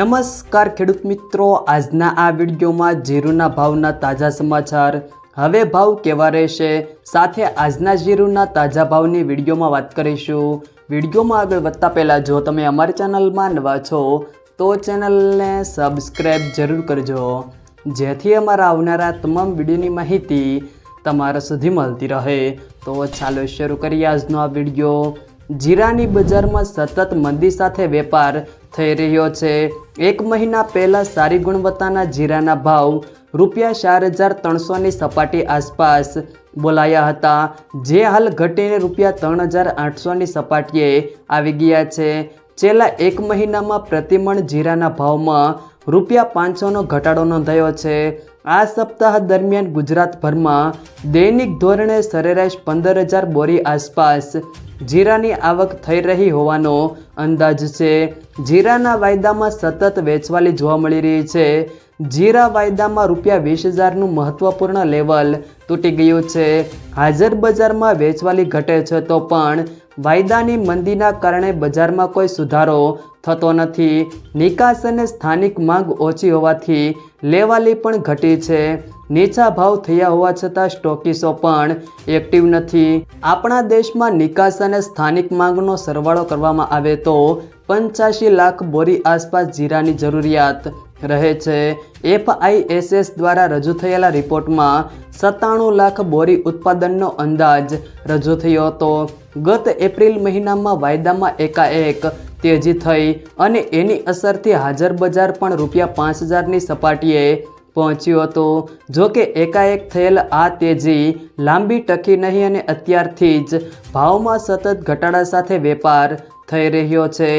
નમસ્કાર ખેડૂત મિત્રો, આજના આ વિડીયોમાં જીરુના ભાવના તાજા સમાચાર. હવે ભાવ કેવા રહેશે? સાથે આજના જીરુના તાજા ભાવની વિડીયોમાં વાત કરીશું. વિડીયોમાં આગળ વધતા પહેલાં જો તમે અમારી ચેનલમાં નવા છો, તો ચેનલને સબસ્ક્રાઈબ જરૂર કરજો. જેથી અમારા આવનારા તમામ વિડીયોની માહિતી તમારા સુધી મળતી રહે. તો ચાલો શરૂ કરીએ આજનો આ વીડિયો. જીરાની બજારમાં સતત મંદી સાથે વેપાર થઈ રહ્યો છે. એક મહિના પહેલાં સારી ગુણવત્તાના જીરાના ભાવ રૂપિયા ચાર હજાર ત્રણસોની સપાટી આસપાસ બોલાયા હતા. જે હાલ ઘટીને રૂપિયા ત્રણ હજાર આઠસોની સપાટીએ આવી ગયા છે. છેલ્લા એક મહિનામાં પ્રતિમણ જીરાના ભાવમાં રૂપિયા પાંચસોનો ઘટાડો નોંધાયો છે. આ સપ્તાહ દરમિયાન ગુજરાતભરમાં દૈનિક ધોરણે સરેરાશ પંદર હજાર બોરી આસપાસ જીરાની આવક થઈ રહી હોવાનો અંદાજ છે. જીરાના વાયદામાં સતત વેચવાલી જોવા મળી રહી છે. જીરા વાયદામાં રૂપિયા વીસ હજારનું મહત્વપૂર્ણ લેવલ તૂટી ગયું છે. હાજર બજારમાં વેચવાલી ઘટે છે તો પણ વાયદાની મંદીના કારણે બજારમાં કોઈ સુધારો થતો નથી. નિકાસ અને સ્થાનિક માંગ ઓછી હોવાથી લેવાલી પણ ઘટી છે. નીચા ભાવ થયા હોવા છતાં સ્ટોકીસો પણ એક્ટિવ નથી. આપણા દેશમાં નિકાસ અને સ્થાનિક માંગનો સરવાળો કરવામાં આવે તો પંચ્યાસી લાખ બોરી આસપાસ જીરાની જરૂરિયાત રહે છે. એફઆઈએસએસ દ્વારા રજૂ થયેલા રિપોર્ટમાં સત્તાણું લાખ બોરી ઉત્પાદનનો અંદાજ રજૂ થયો હતો. ગત એપ્રિલ મહિનામાં વાયદામાં એકાએક તેજી થઈ અને એની અસરથી હાજર બજાર પણ રૂપિયા પાંચ હજારની સપાટીએ પહોંચ્યું હતું. જો કે એકાએક થયેલ આ તેજી લાંબી ટકી નહીં અને અત્યારથી જ ભાવમાં સતત ઘટાડા સાથે વેપાર થઈ રહ્યો છે.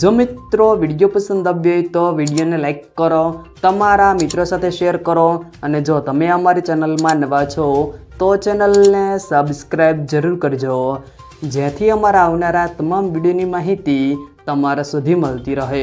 જો મિત્રો વીડિયો પસંદ આવ્યો હોય તો વિડીયોને લાઈક કરો, તમારા મિત્રો સાથે શેર કરો અને જો તમે અમારી ચેનલમાં નવા છો તો ચેનલને સબસ્ક્રાઈબ જરૂર કરજો. જેથી અમારા આવનારા તમામ વિડીયોની માહિતી તમારા સુધી મળતી રહે.